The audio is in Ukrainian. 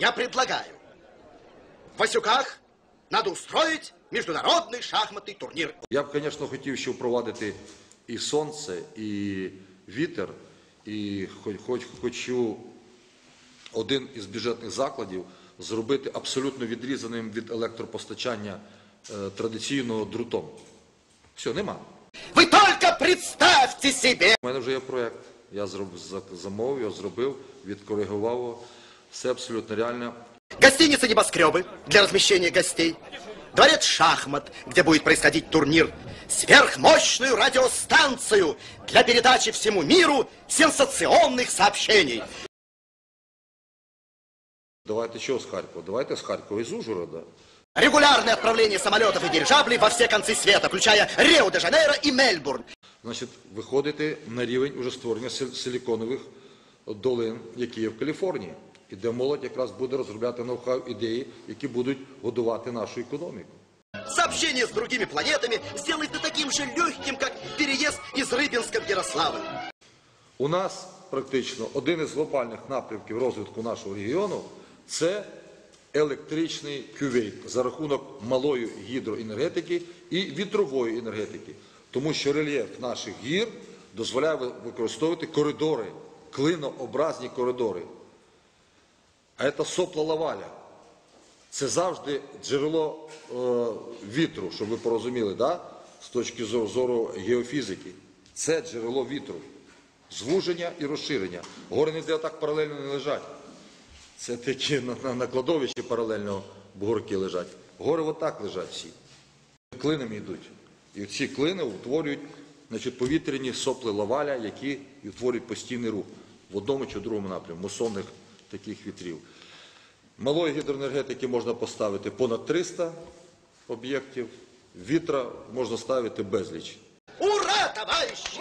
я предлагаю. В Васюках надо устроить международный шахматный турнир. Я б, звісно, хотів ще впровадити і сонце, і вітер, і хоч, хоч, хочу один із бюджетних закладів зробити абсолютно відрізаним від електропостачання е, традиційного друтом. Все, нема. Вы только представьте себе! У мене вже є проєкт. Я зроб, за- замовив, його зробив, відкоригував його. Все абсолютно реально. Гостиница «Небоскребы» для размещения гостей. Дворец «Шахмат», где будет происходить турнир. Сверхмощную радиостанцию для передачи всему миру сенсационных сообщений. Давайте що з Харкова? Давайте з Харкова із Ужгорода. Регулярное отправление самолетов и дирижаблей во все концы света, включая Рио-де-Жанейро и Мельбурн. Значить, виходити на рівень уже створення сил- силіконових долин, які є в Каліфорнії, І де молодь якраз буде розробляти ноу-хау ідеї, які будуть годувати нашу економіку. Сообщение с другими планетами сделает это таким же легким, как переезд из Рыбинска в Ярославль. У нас практично один із глобальних напрямків розвитку нашого регіону це електричний кювейт за рахунок малої гідроенергетики і вітрової енергетики. Тому що рельєф наших гір дозволяє ви- використовувати коридори, клинообразні коридори. А це сопла лаваля. Це завжди джерело е, вітру, щоб ви порозуміли, да? з точки зору, зору геофізики. Це джерело вітру. Звуження і розширення. Гори ніде так паралельно не лежать. Це такі на, на, на кладовищі паралельно бугорки лежать. Гори отак лежать всі. Клинами йдуть. І ці клини утворюють значить, повітряні сопли лаваля, які утворюють постійний рух в одному чи в другому напрямку, мусонних таких вітрів. Малої гідроенергетики можна поставити понад 300 об'єктів, вітра можна ставити безліч. Ура, товарищи!